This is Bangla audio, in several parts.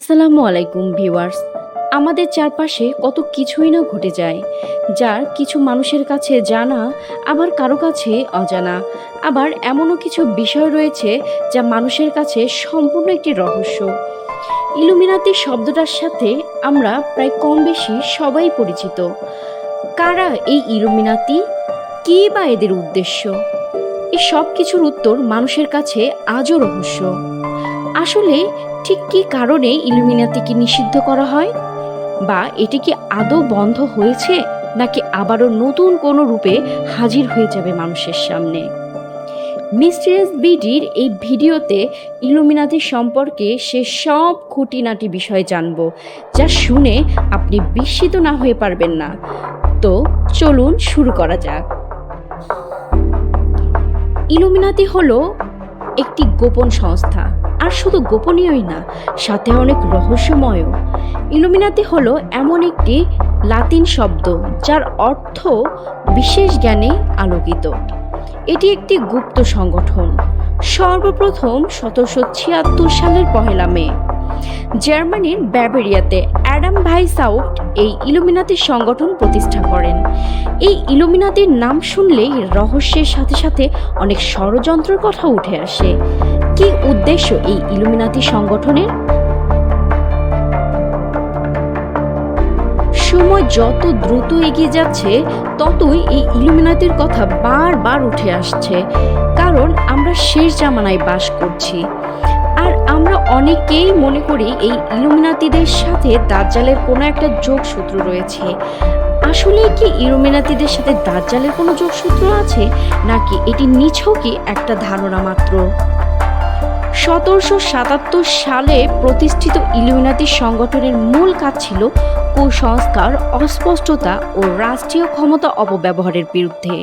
আসসালামু আলাইকুম, ভিউয়ার্স। আমাদের চারপাশে কত কিছুই না ঘটে যায়, যার কিছু মানুষের কাছে জানা, আবার কারও কাছে অজানা। আবার এমনও কিছু বিষয় রয়েছে যা মানুষের কাছে সম্পূর্ণ একটি রহস্য। ইলুমিনাতি শব্দটার সাথে আমরা প্রায় কম বেশি সবাই পরিচিত। কারা এই ইলুমিনাতি? কী বা এদের উদ্দেশ্য? এই সব কিছুর উত্তর মানুষের কাছে আজও রহস্য। আসলে ঠিক কী কারণে ইলুমিনাতিকে নিষিদ্ধ করা হয়? বা এটি কি আদৌ বন্ধ হয়েছে, নাকি আবারও নতুন কোনো রূপে হাজির হয়ে যাবে মানুষের সামনে? মিস্টেরিয়াস বিডির এই ভিডিওতে ইলুমিনাতি সম্পর্কে সে সব খুঁটিনাটি বিষয় জানব, যা শুনে আপনি বিস্মিত না হয়ে পারবেন না। তো চলুন শুরু করা যাক। ইলুমিনাতি হলো একটি গোপন সংস্থা। আর শুধু গোপনীয়ই না, সাথে অনেক রহস্যময়ও। ইলুমিনাতি হলো এমন একটি লাতিন শব্দ, যার অর্থ বিশেষ জ্ঞানে আলোকিত। এটি একটি গুপ্ত সংগঠন, সর্বপ্রথম সতেরোশো ছিয়াত্তর সালের পহেলা মে। জার্মানির ব্যাবেরিয়াতে অ্যাডাম ভাই সাউট এই ইলুমিনাতি সংগঠন প্রতিষ্ঠা করেন। এই ইলুমিনাতির নাম শুনলেই রহস্যের সাথে সাথে অনেক ষড়যন্ত্রের কথা উঠে আসে। কি উদ্দেশ্য এই ইলুমিনাতি সংগঠনের? সময় যত দ্রুত এগিয়ে যাচ্ছে, ততই এই ইলুমিনাতির কথা বারবার উঠে আসছে। কারণ আমরা শেষ জামানায় বাস করছি। আমরা অনেকেই মনে করি এই ইলুমিনাতিদের সাথে দাজ্জালের কোনো একটা যোগসূত্র রয়েছে। আসলে কি ইলুমিনাতিদের সাথে দাজ্জালের কোনো যোগসূত্র আছে, নাকি এটি নিছকই একটা ধারণা মাত্র? সতেরোশো সাতাত্তর সালে প্রতিষ্ঠিত ইলুমিনাতি সংগঠনের মূল কাজ ছিল কুসংস্কার, অস্পষ্টতা ও রাষ্ট্রীয় ক্ষমতা অপব্যবহারের বিরুদ্ধে।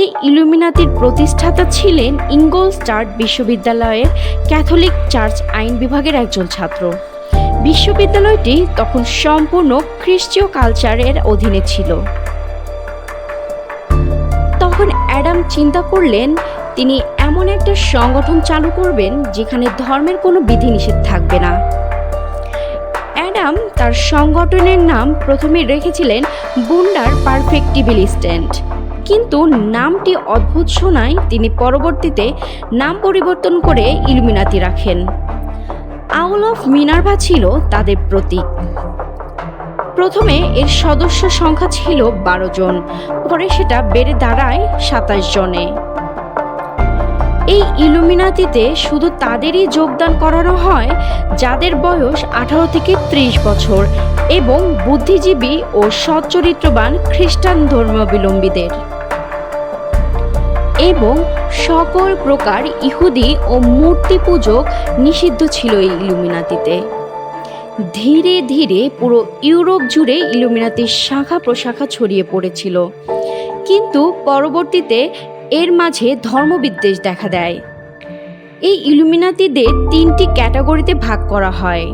এই ইলুমিনাতির প্রতিষ্ঠাতা ছিলেন ইঙ্গলস্টার্ট বিশ্ববিদ্যালয়ের ক্যাথলিক চার্চ আইন বিভাগের একজন ছাত্র। বিশ্ববিদ্যালয়টি তখন সম্পূর্ণ খ্রিস্টীয় কালচারের অধীনে ছিল। তখন অ্যাডাম চিন্তা করলেন, তিনি এমন একটা সংগঠন চালু করবেন যেখানে ধর্মের কোনো বিধিনিষেধ থাকবে না। অ্যাডাম তার সংগঠনের নাম প্রথমে রেখেছিলেন বুন্ডার পারফেক্টিবিলিস্ট্যান্ট কিন্তু নামটি অদ্ভুত শোনায় তিনি পরবর্তীতে নাম পরিবর্তন করে ইলুমিনাতি রাখেন। আউল অফ মিনার্ভা ছিল তাদের প্রতীক। প্রথমে এর সদস্য সংখ্যা ছিল বারো জন, পরে সেটা বেড়ে দাঁড়ায় সাতাশ জনে। এই ইলুমিনাতিতে শুধু তাদেরই যোগদান করানো হয়, যাদের বয়স আঠারো থেকে ত্রিশ বছর এবং বুদ্ধিজীবী ও সচ্চরিত্রবান খ্রিস্টান ধর্মাবলম্বীদের। এবং সকল প্রকার ইহুদি ও মূর্তি পূজক নিষিদ্ধ ছিল এই ইলুমিনাতিতে। ধীরে ধীরে পুরো ইউরোপ জুড়ে ইলুমিনাতির শাখা প্রশাখা ছড়িয়ে পড়েছিল। কিন্তু পরবর্তীতে এর মাঝে ধর্মবিদ্বেষ দেখা দেয়। এই ইলুমিনাতিদের তিনটি ক্যাটাগরিতে ভাগ করা হয়।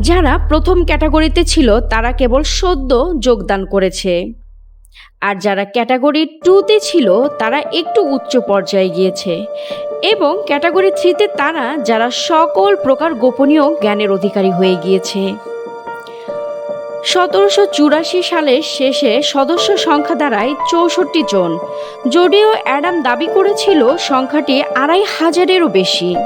যারা প্রথম ক্যাটাগরিতে ছিল তারা কেবল সদ্য যোগদান করেছে। আর যারা ক্যাটাগরি টুতে ছিল, তারা একটু উচ্চ পর্যায়ে গিয়েছে। এবং ক্যাটাগরি থ্রিতে তারা, যারা সকল প্রকার গোপনীয় জ্ঞানের অধিকারী হয়ে গিয়েছে। সতেরোশো চুরাশি সালের শেষে সদস্য সংখ্যা দাঁড়ায় চৌষট্টি জন। যদিও অ্যাডাম দাবি করেছিল সংখ্যাটি আড়াই হাজারেরও বেশি।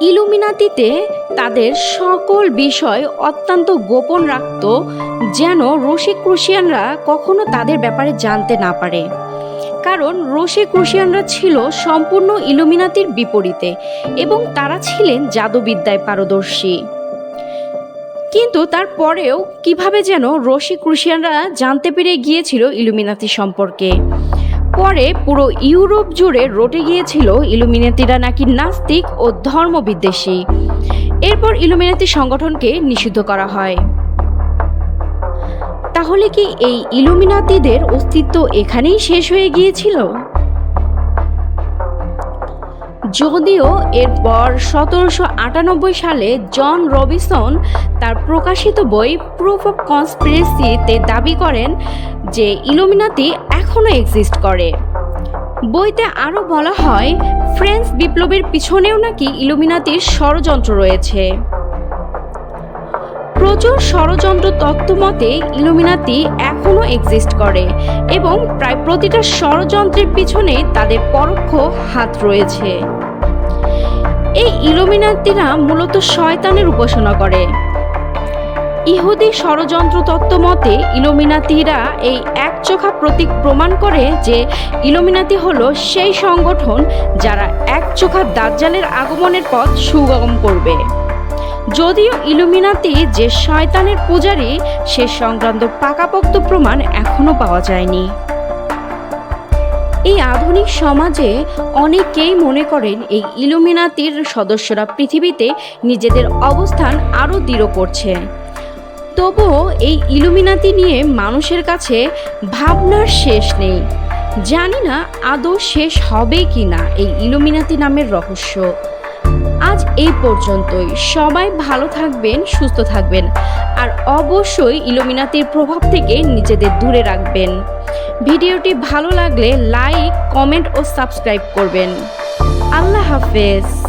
ইলুমিনাতিতে তাদের সকল বিষয় অত্যন্ত গোপন রাখত, যেন রসিক ক্রুশিয়ানরা কখনো তাদের ব্যাপারে জানতে না পারে। কারণ রসিক ক্রুশিয়ানরা ছিল সম্পূর্ণ ইলুমিনাতির বিপরীতে এবং তারা ছিলেন জাদুবিদ্যায় পারদর্শী। কিন্তু তারপরেও কীভাবে যেন রসিক ক্রুশিয়ানরা জানতে পেরে গিয়েছিল ইলুমিনাতি সম্পর্কে? পরে পুরো ইউরোপ জুড়ে রটে গিয়েছিল ইলুমিনাতিরা নাকি নাস্তিক ও ধর্মবিদ্বেষী। এরপর ইলুমিনাতি সংগঠনকে নিষিদ্ধ করা হয়। তাহলে কি এই ইলুমিনাতিদের অস্তিত্ব এখানেই শেষ হয়ে গিয়েছিল? যদিও এরপর সতেরোশো আটানব্বই সালে জন রবিসন তার প্রকাশিত বই প্রুফ অফ কনস্পিরেসিতে দাবি করেন যে ইলুমিনাতি এখনও এক্সিস্ট করে। বইতে আরও বলা হয়, ফ্রেঞ্চ বিপ্লবের পিছনেও নাকি ইলুমিনাতির ষড়যন্ত্র রয়েছে। প্রচুর ষড়যন্ত্র তত্ত্ব মতে ইলুমিনাতি এখনও এক্সিস্ট করে এবং প্রায় প্রতিটা ষড়যন্ত্রের পিছনে তাদের পরোক্ষ হাত রয়েছে। এই ইলুমিনাতিরা মূলত শয়তানের উপাসনা করে। ইহুদি ষড়যন্ত্র তত্ত্ব মতে ইলুমিনাতিরা এই একচোখা প্রতীক প্রমাণ করে যে ইলুমিনাতি হলো সেই সংগঠন যারা একচোখা দাজ্জালের আগমনের পথ সুগম করবে। যদিও ইলুমিনাতি যে শয়তানের পূজারী, সে সংক্রান্ত পাকাপোক্ত প্রমাণ এখনও পাওয়া যায়নি। এই আধুনিক সমাজে অনেকেই মনে করেন এই ইলুমিনাতির সদস্যরা পৃথিবীতে নিজেদের অবস্থান আরও দৃঢ় করছে। তবুও এই ইলুমিনাতি নিয়ে মানুষের কাছে ভাবনার শেষ নেই। জানি না আদৌ শেষ হবে কি না এই ইলুমিনাতি নামের রহস্য। আজ এই পর্যন্তই। সবাই ভালো থাকবেন, সুস্থ থাকবেন, আর অবশ্যই ইলুমিনাতির প্রভাব থেকে নিজেদের দূরে রাখবেন। ভিডিওটি ভালো লাগলে লাইক, কমেন্ট ও সাবস্ক্রাইব করবেন। আল্লাহ হাফেজ।